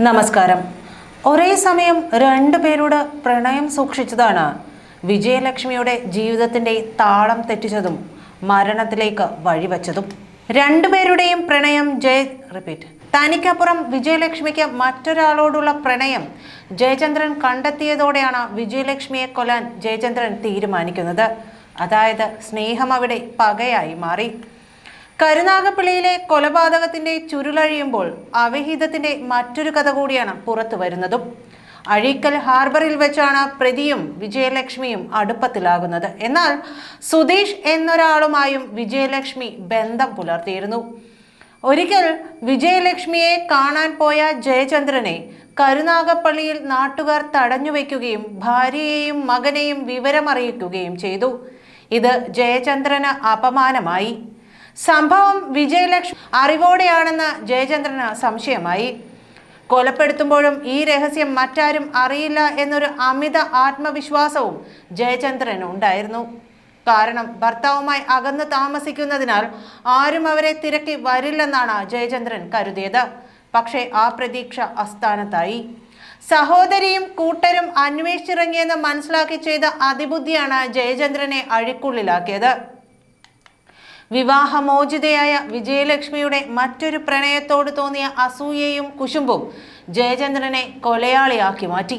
നമസ്കാരം. ഒരേ സമയം രണ്ടു പേരോട് പ്രണയം സൂക്ഷിച്ചതാണ്. വിജയലക്ഷ്മിയുടെ ജീവിതത്തിന്റെ താളം തെറ്റിച്ചതും മരണത്തിലേക്ക് വഴിവെച്ചതും. രണ്ടുപേരുടെയും പ്രണയം ജയ റിപ്പീറ്റ് തനിക്കപ്പുറം വിജയലക്ഷ്മിക്ക് മറ്റൊരാളോടുള്ള പ്രണയം ജയചന്ദ്രൻ കണ്ടെത്തിയതോടെയാണ് വിജയലക്ഷ്മിയെ കൊല്ലാൻ ജയചന്ദ്രൻ തീരുമാനിക്കുന്നത്. അതായത് സ്നേഹം അവിടെ പകയായി മാറി. കരുനാഗപ്പള്ളിയിലെ കൊലപാതകത്തിന്റെ ചുരുളഴിയുമ്പോൾ അവിഹിതത്തിന്റെ മറ്റൊരു കഥ കൂടിയാണ് പുറത്തു വരുന്നതും. അഴീക്കൽ ഹാർബറിൽ വെച്ചാണ് പ്രതിയും വിജയലക്ഷ്മിയും അടുപ്പത്തിലാകുന്നത്. എന്നാൽ സുധീഷ് എന്നൊരാളുമായും വിജയലക്ഷ്മി ബന്ധം പുലർത്തിയിരുന്നു. ഒരിക്കൽ വിജയലക്ഷ്മിയെ കാണാൻ പോയ ജയചന്ദ്രനെ കരുനാഗപ്പള്ളിയിൽ നാട്ടുകാർ തടഞ്ഞു വയ്ക്കുകയും ഭാര്യയെയും മകനെയും വിവരമറിയിക്കുകയും ചെയ്തു. ഇത് ജയചന്ദ്രന് അപമാനമായി. സംഭവം വിജയലക്ഷ്മി അറിവോടെയാണെന്ന് ജയചന്ദ്രന് സംശയമായി. കൊലപ്പെടുത്തുമ്പോഴും ഈ രഹസ്യം മറ്റാരും അറിയില്ല എന്നൊരു അമിത ആത്മവിശ്വാസവും ജയചന്ദ്രന് ഉണ്ടായിരുന്നു. കാരണം ഭർത്താവുമായി അകന്നു താമസിക്കുന്നതിനാൽ ആരും അവരെ തിരക്കി വരില്ലെന്നാണ് ജയചന്ദ്രൻ കരുതിയത്. പക്ഷേ ആ പ്രതീക്ഷ അസ്ഥാനത്തായി. സഹോദരിയും കൂട്ടരും അന്വേഷിച്ചിറങ്ങിയെന്ന് മനസ്സിലാക്കി ചെയ്ത അതിബുദ്ധിയാണ് ജയചന്ദ്രനെ അഴിക്കുള്ളിലാക്കിയത്. വിവാഹമോചിതയായ വിജയലക്ഷ്മിയുടെ മറ്റൊരു പ്രണയത്തോട് തോന്നിയ അസൂയയും കുശുമ്പും ജയചന്ദ്രനെ കൊലയാളിയാക്കി മാറ്റി.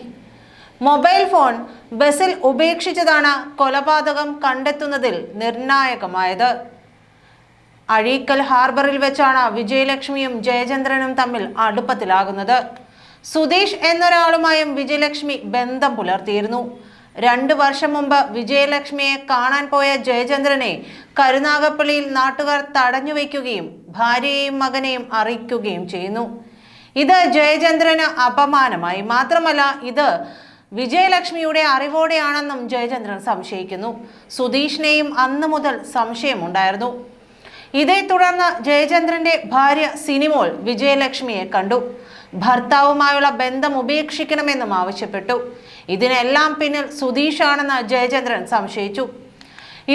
മൊബൈൽ ഫോൺ ബസിൽ ഉപേക്ഷിച്ചതാണ് കൊലപാതകം കണ്ടെത്തുന്നതിൽ നിർണായകമായത്. അഴീക്കൽ ഹാർബറിൽ വെച്ചാണ് വിജയലക്ഷ്മിയും ജയചന്ദ്രനും തമ്മിൽ അടുപ്പത്തിലാകുന്നത്. സുധീഷ് എന്നൊരാളുമായും വിജയലക്ഷ്മി ബന്ധം പുലർത്തിയിരുന്നു. രണ്ടു വർഷം മുമ്പ് വിജയലക്ഷ്മിയെ കാണാൻ പോയ ജയചന്ദ്രനെ കരുനാഗപ്പള്ളിയിൽ നാട്ടുകാർ തടഞ്ഞു വയ്ക്കുകയും ഭാര്യയെയും മകനെയും അറിയിക്കുകയും ചെയ്യുന്നു. ഇത് ജയചന്ദ്രന് അപമാനമായി. മാത്രമല്ല ഇത് വിജയലക്ഷ്മിയുടെ അറിവോടെയാണെന്നും ജയചന്ദ്രൻ സംശയിക്കുന്നു. സുധീഷിനെയും അന്നു മുതൽ സംശയമുണ്ടായിരുന്നു. ഇതേ തുടർന്ന് ജയചന്ദ്രന്റെ ഭാര്യ സിനിമോൾ വിജയലക്ഷ്മിയെ കണ്ടു. ഭർത്താവുമായുള്ള ബന്ധം ഉപേക്ഷിക്കണമെന്നും ആവശ്യപ്പെട്ടു. ഇതിനെല്ലാം പിന്നിൽ സുധീഷാണെന്ന് ജയചന്ദ്രൻ സംശയിച്ചു.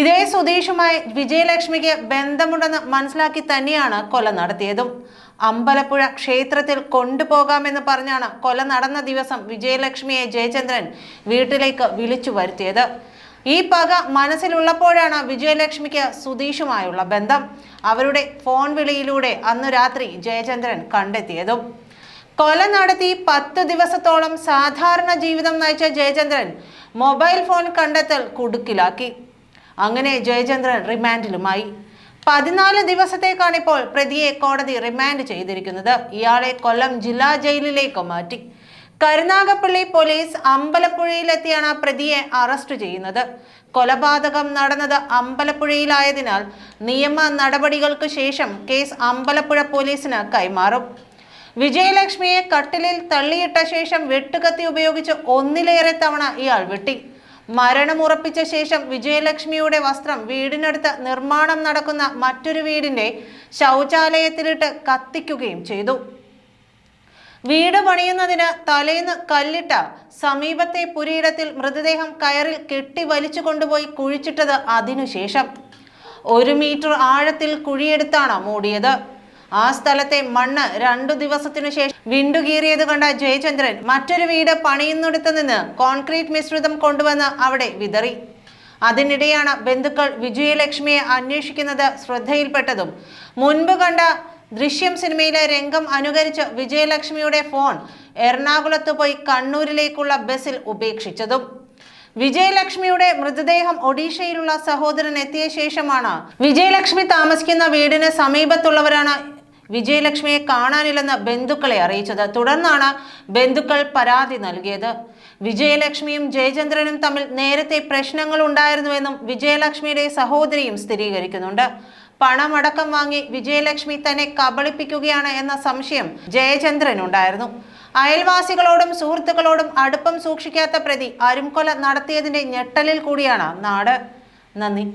ഇതേ സുധീഷുമായി വിജയലക്ഷ്മിക്ക് ബന്ധമുണ്ടെന്ന് മനസ്സിലാക്കി തന്നെയാണ് കൊല നടത്തിയതും. അമ്പലപ്പുഴ ക്ഷേത്രത്തിൽ കൊണ്ടുപോകാമെന്ന് പറഞ്ഞാണ് കൊല നടന്ന ദിവസം വിജയലക്ഷ്മിയെ ജയചന്ദ്രൻ വീട്ടിലേക്ക് വിളിച്ചു വരുത്തിയത്. ഈ പക മനസ്സിലുള്ളപ്പോഴാണ് വിജയലക്ഷ്മിക്ക് സുധീഷുമായുള്ള ബന്ധം. അവരുടെ ഫോൺ വിളിയിലൂടെ അന്നു രാത്രി ജയചന്ദ്രൻ കണ്ടെത്തിയതും. കൊല നടത്തി പത്ത് ദിവസത്തോളം സാധാരണ ജീവിതം നയിച്ച ജയചന്ദ്രൻ മൊബൈൽ ഫോൺ കണ്ടെത്തൽ കുടുക്കിലാക്കി. അങ്ങനെ ജയചന്ദ്രൻ റിമാൻഡിലുമായി. പതിനാല് ദിവസത്തേക്കാണ് ഇപ്പോൾ പ്രതിയെ കോടതി റിമാൻഡ് ചെയ്തിരിക്കുന്നത്. ഇയാളെ കൊല്ലം ജില്ലാ ജയിലിലേക്ക് മാറ്റി. കരുനാഗപ്പള്ളി പോലീസ് അമ്പലപ്പുഴയിലെത്തിയാണ് പ്രതിയെ അറസ്റ്റ് ചെയ്യുന്നത്. കൊലപാതകം നടന്നത് അമ്പലപ്പുഴയിലായതിനാൽ നിയമ നടപടികൾക്ക് ശേഷം കേസ് അമ്പലപ്പുഴ പോലീസിന് കൈമാറും. വിജയലക്ഷ്മിയെ കട്ടിലിൽ തള്ളിയിട്ട ശേഷം വെട്ടുകത്തി ഉപയോഗിച്ച് ഒന്നിലേറെ തവണ ഇയാൾ വെട്ടി. മരണമുറപ്പിച്ച ശേഷം വിജയലക്ഷ്മിയുടെ വസ്ത്രം വീടിനടുത്ത് നിർമ്മാണം നടക്കുന്ന മറ്റൊരു വീടിന്റെ ശൗചാലയത്തിലിട്ട് കത്തിക്കുകയും ചെയ്തു. വീട് പണിയുന്നതിന് തലേന്ന് കല്ലിട്ട സമീപത്തെ പുരയിടത്തിൽ മൃതദേഹം കയറിൽ കെട്ടി വലിച്ചു കൊണ്ടുപോയി കുഴിച്ചിട്ടത് അതിനുശേഷം. ഒരു മീറ്റർ ആഴത്തിൽ കുഴിയെടുത്താണ് മൂടിയത്. ആ സ്ഥലത്തെ മണ്ണ് രണ്ടു ദിവസത്തിനു ശേഷം വിണ്ടുകീറിയത് കണ്ട ജയചന്ദ്രൻ മറ്റൊരു വീട് പണിയുന്നിടത്ത് നിന്ന് കോൺക്രീറ്റ് മിശ്രിതം കൊണ്ടുവന്ന് അവിടെ വിതറി. അതിനിടെയാണ് ബന്ധുക്കൾ വിജയലക്ഷ്മിയെ അന്വേഷിക്കുന്നത് ശ്രദ്ധയിൽപ്പെട്ടതും. മുൻപ് കണ്ട ദൃശ്യം സിനിമയിലെ രംഗം അനുകരിച്ച് വിജയലക്ഷ്മിയുടെ ഫോൺ എറണാകുളത്ത് പോയി കണ്ണൂരിലേക്കുള്ള ബസ്സിൽ ഉപേക്ഷിച്ചതും. വിജയലക്ഷ്മിയുടെ മൃതദേഹം ഒഡീഷയിലുള്ള സഹോദരൻ എത്തിയ ശേഷമാണ് വിജയലക്ഷ്മി താമസിക്കുന്ന വീടിന് സമീപത്തുള്ളവരാണ് വിജയലക്ഷ്മിയെ കാണാനില്ലെന്ന് ബന്ധുക്കളെ അറിയിച്ചത്. തുടർന്നാണ് ബന്ധുക്കൾ പരാതി നൽകിയത്. വിജയലക്ഷ്മിയും ജയചന്ദ്രനും തമ്മിൽ നേരത്തെ പ്രശ്നങ്ങൾ ഉണ്ടായിരുന്നുവെന്നും വിജയലക്ഷ്മിയുടെ സഹോദരിയും സ്ഥിരീകരിക്കുന്നുണ്ട്. പണമടക്കം വാങ്ങി വിജയലക്ഷ്മി തന്നെ കബളിപ്പിക്കുകയാണ് എന്ന സംശയം ജയചന്ദ്രനുണ്ടായിരുന്നു. അയൽവാസികളോടും സുഹൃത്തുക്കളോടും അടുപ്പം സൂക്ഷിക്കാത്ത പ്രതി അരുംകൊല നടത്തിയതിന്റെ ഞെട്ടലിൽ കൂടിയാണ് നാട്. നന്ദി.